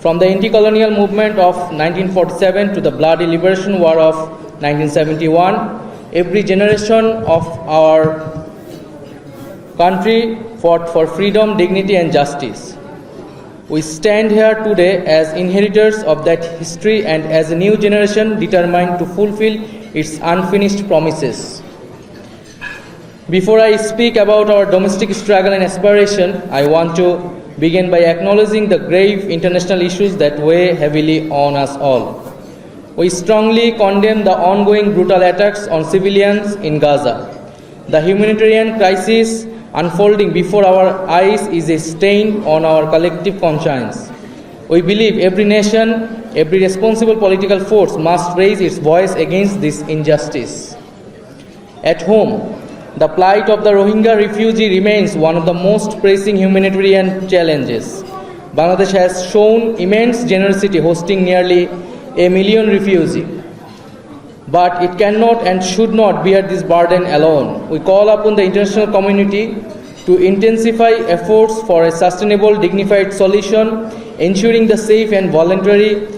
From the anti-colonial movement of 1947 to the bloody liberation war of 1971, every generation of our country fought for freedom, dignity and justice. We stand here today as inheritors of that history and as a new generation determined to fulfill its unfinished promises. Before I speak about our domestic struggle and aspiration, I want to begin by acknowledging the grave international issues that weigh heavily on us all. We strongly condemn the ongoing brutal attacks on civilians in Gaza. The humanitarian crisis unfolding before our eyes is a stain on our collective conscience. We believe every nation, every responsible political force must raise its voice against this injustice. At home, the plight of the Rohingya refugee remains one of the most pressing humanitarian challenges. Bangladesh has shown immense generosity hosting nearly a million refugees. But it cannot and should not bear this burden alone. We call upon the international community to intensify efforts for a sustainable, dignified solution, ensuring the safe and voluntary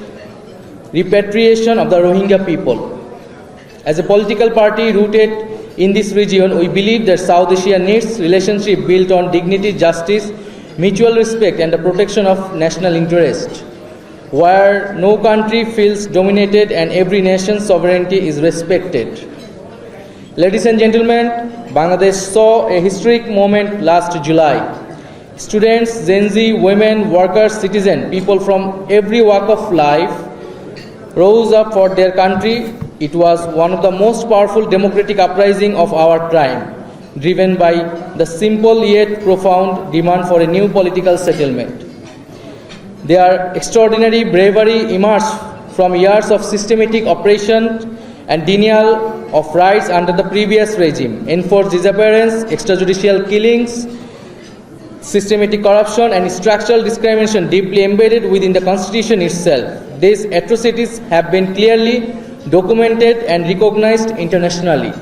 repatriation of the Rohingya people. As a political party rooted in this region, we believe that South Asia needs relationship built on dignity, justice, mutual respect, and the protection of national interest, where no country feels dominated and every nation's sovereignty is respected. Ladies and gentlemen, Bangladesh saw a historic moment last July. Students, Gen Z, women, workers, citizens, people from every walk of life rose up for their country. It was one of the most powerful democratic uprising of our time, driven by the simple yet profound demand for a new political settlement. Their extraordinary bravery emerged from years of systematic oppression and denial of rights under the previous regime, enforced disappearance, extrajudicial killings, systematic corruption and structural discrimination deeply embedded within the constitution itself. These atrocities have been clearly documented and recognized internationally.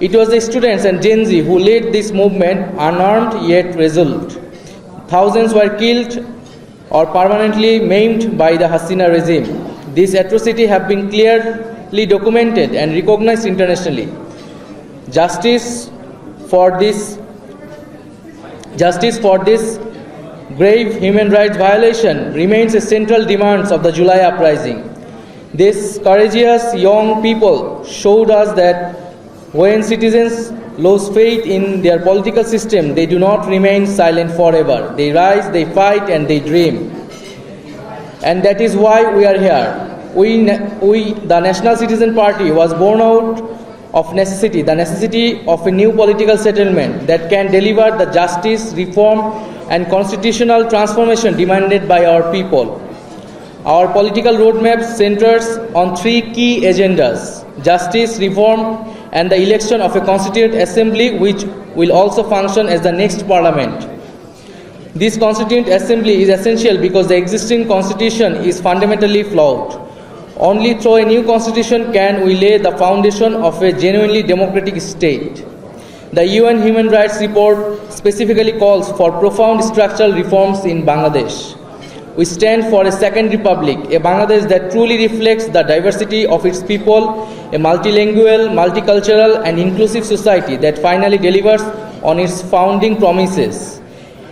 It was the students and Gen Z who led this movement unarmed yet resolute. Thousands were killed or permanently maimed by the Hasina regime. These atrocities have been clearly documented and recognized internationally. Justice for this Justice for this grave human rights violation remains a central demand of the July uprising. These courageous young people showed us that when citizens lose faith in their political system, they do not remain silent forever. They rise, they fight, and they dream. And that is why we are here. We, we, the National Citizen Party, was born out of necessity, the necessity of a new political settlement that can deliver the justice, reform, and constitutional transformation demanded by our people. Our political roadmap centers on three key agendas justice, reform, and the election of a constituent assembly which will also function as the next parliament. This constituent assembly is essential because the existing constitution is fundamentally flawed. Only through a new constitution can we lay the foundation of a genuinely democratic state. The UN Human Rights Report specifically calls for profound structural reforms in Bangladesh. We stand for a second republic, a Bangladesh that truly reflects the diversity of its people, a multilingual, multicultural, and inclusive society that finally delivers on its founding promises.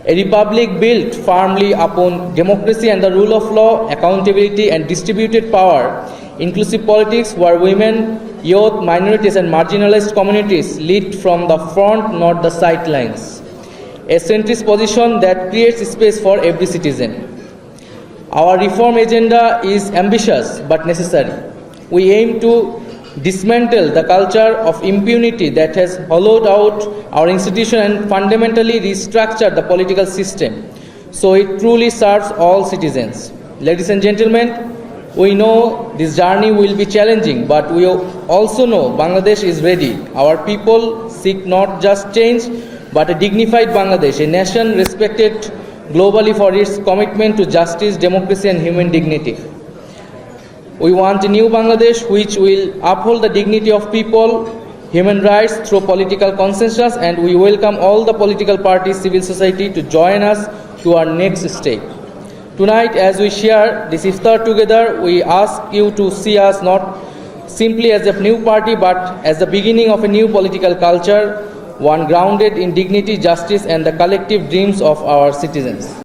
A republic built firmly upon democracy and the rule of law, accountability, and distributed power, inclusive politics where women, youth, minorities, and marginalized communities lead from the front, not the sidelines. A centrist position that creates space for every citizen. Our reform agenda is ambitious but necessary. We aim to dismantle the culture of impunity that has hollowed out our institution and fundamentally restructure the political system so it truly serves all citizens. Ladies and gentlemen, we know this journey will be challenging, but we also know Bangladesh is ready. Our people seek not just change, but a dignified Bangladesh, a nation respected globally for its commitment to justice, democracy, and human dignity. We want a new Bangladesh which will uphold the dignity of people, human rights through political consensus, and we welcome all the political parties, civil society to join us to our next step. Tonight, as we share this iftar together, we ask you to see us not simply as a new party but as the beginning of a new political culture one grounded in dignity, justice, and the collective dreams of our citizens.